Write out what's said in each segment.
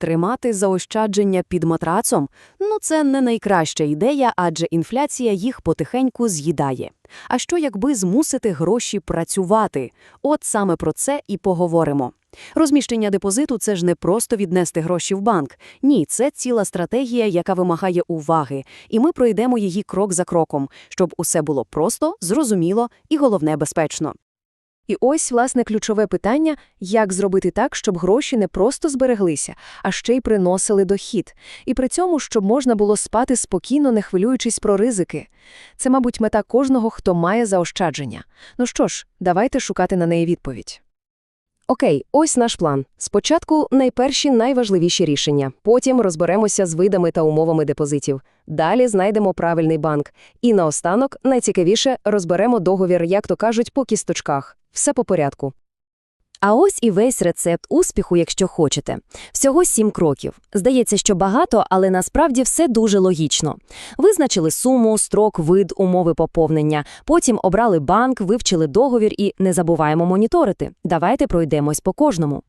Тримати заощадження під матрацом – ну це не найкраща ідея, адже інфляція їх потихеньку з'їдає. А що якби змусити гроші працювати? От саме про це і поговоримо. Розміщення депозиту – це ж не просто віднести гроші в банк. Ні, це ціла стратегія, яка вимагає уваги. І ми пройдемо її крок за кроком, щоб усе було просто, зрозуміло і, головне, безпечно. І ось, власне, ключове питання – як зробити так, щоб гроші не просто збереглися, а ще й приносили дохід. І при цьому, щоб можна було спати спокійно, не хвилюючись про ризики. Це, мабуть, мета кожного, хто має заощадження. Ну що ж, давайте шукати на неї відповідь. Окей, ось наш план. Спочатку найперші найважливіші рішення, потім розберемося з видами та умовами депозитів. Далі знайдемо правильний банк. І наостанок, найцікавіше, розберемо договір, як то кажуть, по кісточках. Все по порядку. А ось і весь рецепт успіху, якщо хочете. Всього сім кроків. Здається, що багато, але насправді все дуже логічно. Визначили суму, строк, вид, умови поповнення, потім обрали банк, вивчили договір і не забуваємо моніторити. Давайте пройдемось по кожному.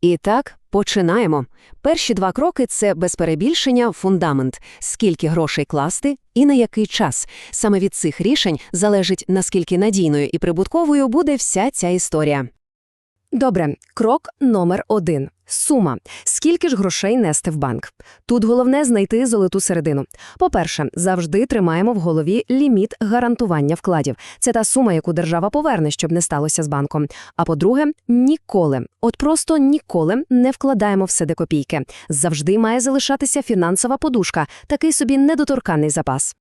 І так, починаємо. Перші два кроки – це без перебільшення фундамент, скільки грошей класти і на який час. Саме від цих рішень залежить, наскільки надійною і прибутковою буде вся ця історія. Добре, крок номер один. Сума. Скільки ж грошей нести в банк? Тут головне знайти золоту середину. По-перше, завжди тримаємо в голові ліміт гарантування вкладів. Це та сума, яку держава поверне, щоб не сталося з банком. А по-друге, ніколи, от просто ніколи не вкладаємо все до копійки. Завжди має залишатися фінансова подушка, такий собі недоторканний запас.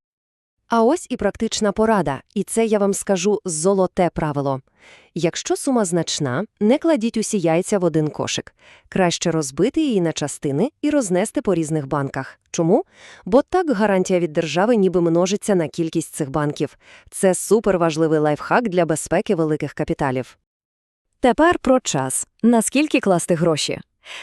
А ось і практична порада, і це я вам скажу золоте правило. Якщо сума значна, не кладіть усі яйця в один кошик. Краще розбити її на частини і рознести по різних банках. Чому? Бо так гарантія від держави ніби множиться на кількість цих банків. Це суперважливий лайфхак для безпеки великих капіталів. Тепер про час. Наскільки класти гроші?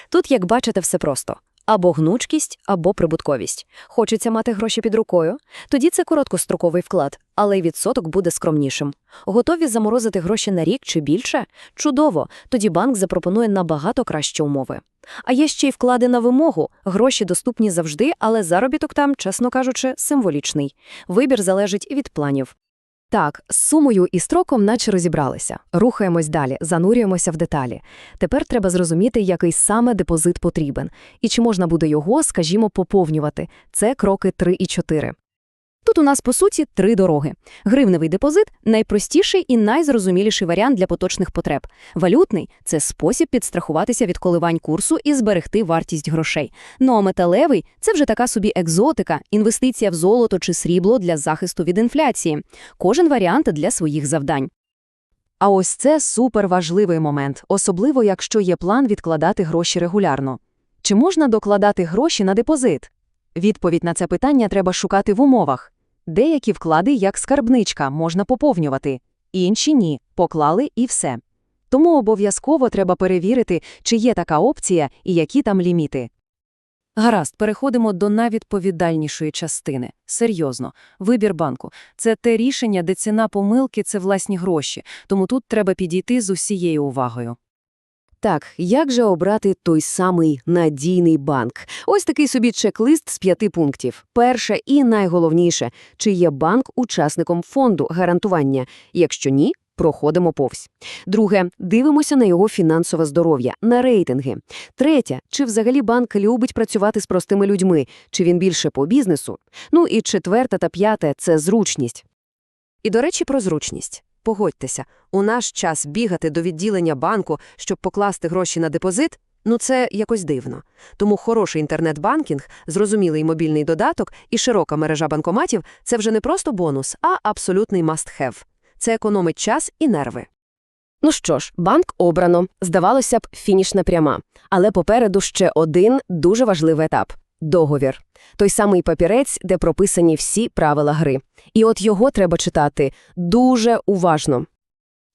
Тут, як бачите, все просто. Або гнучкість, або прибутковість. Хочеться мати гроші під рукою? Тоді це короткостроковий вклад, але й відсоток буде скромнішим. Готові заморозити гроші на рік чи більше? Чудово, тоді банк запропонує набагато кращі умови. А є ще й вклади на вимогу. Гроші доступні завжди, але заробіток там, чесно кажучи, символічний. Вибір залежить від планів. Так, з сумою і строком наче розібралися. Рухаємось далі, занурюємося в деталі. Тепер треба зрозуміти, який саме депозит потрібен, і чи можна буде його, скажімо, поповнювати. Це кроки 3 і 4. Тут у нас, по суті, три дороги. Гривневий депозит – найпростіший і найзрозуміліший варіант для поточних потреб. Валютний – це спосіб підстрахуватися від коливань курсу і зберегти вартість грошей. Ну а металевий – це вже така собі екзотика, інвестиція в золото чи срібло для захисту від інфляції. Кожен варіант для своїх завдань. А ось це суперважливий момент, особливо якщо є план відкладати гроші регулярно. Чи можна докладати гроші на депозит? Відповідь на це питання треба шукати в умовах. Деякі вклади, як скарбничка, можна поповнювати, інші – ні, поклали і все. Тому обов'язково треба перевірити, чи є така опція і які там ліміти. Гаразд, переходимо до найвідповідальнішої частини. Серйозно, вибір банку – це те рішення, де ціна помилки – це власні гроші, тому тут треба підійти з усією увагою. Так, як же обрати той самий надійний банк? Ось такий собі чек-лист з п'яти пунктів. Перше і найголовніше – чи є банк учасником фонду гарантування? Якщо ні, проходимо повз. Друге – дивимося на його фінансове здоров'я, на рейтинги. Третє – чи взагалі банк любить працювати з простими людьми, чи він більше по бізнесу? Ну і четверте та п'яте – це зручність. І, до речі, про зручність. Погодьтеся, у наш час бігати до відділення банку, щоб покласти гроші на депозит, ну це якось дивно. Тому хороший інтернет-банкінг, зрозумілий мобільний додаток і широка мережа банкоматів – це вже не просто бонус, а абсолютний must-have. Це економить час і нерви. Ну що ж, банк обрано. Здавалося б, фінішна пряма. Але попереду ще один дуже важливий етап – договір. Той самий папірець, де прописані всі правила гри. І от його треба читати дуже уважно.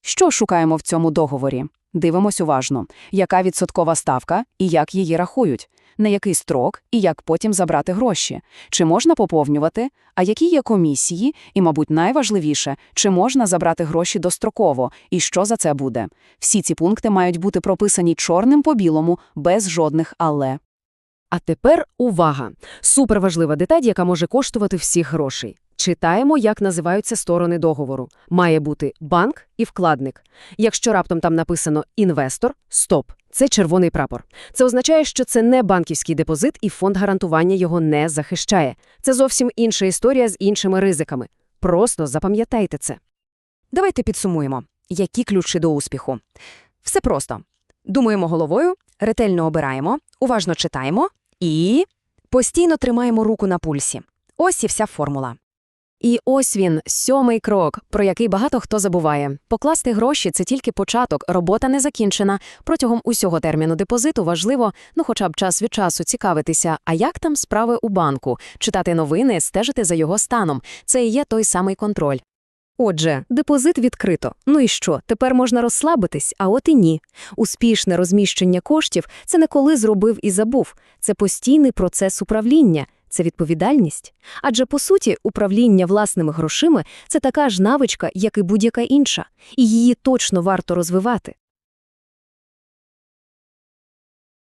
Що шукаємо в цьому договорі? Дивимось уважно, яка відсоткова ставка і як її рахують, на який строк і як потім забрати гроші, чи можна поповнювати, а які є комісії, і, мабуть, найважливіше, чи можна забрати гроші достроково, і що за це буде. Всі ці пункти мають бути прописані чорним по білому, без жодних «але». А тепер увага! Суперважлива деталь, яка може коштувати всіх грошей. Читаємо, як називаються сторони договору. Має бути банк і вкладник. Якщо раптом там написано «інвестор» – стоп. Це червоний прапор. Це означає, що це не банківський депозит і фонд гарантування його не захищає. Це зовсім інша історія з іншими ризиками. Просто запам'ятайте це. Давайте підсумуємо, які ключі до успіху. Все просто. Думаємо головою, ретельно обираємо, уважно читаємо і постійно тримаємо руку на пульсі. Ось і вся формула. І ось він, сьомий крок, про який багато хто забуває. Покласти гроші – це тільки початок, робота не закінчена. Протягом усього терміну депозиту важливо, ну хоча б час від часу цікавитися, а як там справи у банку, читати новини, стежити за його станом. Це і є той самий контроль. Отже, депозит відкрито. Ну і що? Тепер можна розслабитись, а от і ні. Успішне розміщення коштів – це не коли зробив і забув. Це постійний процес управління, це відповідальність. Адже, по суті, управління власними грошима – це така ж навичка, як і будь-яка інша. І її точно варто розвивати.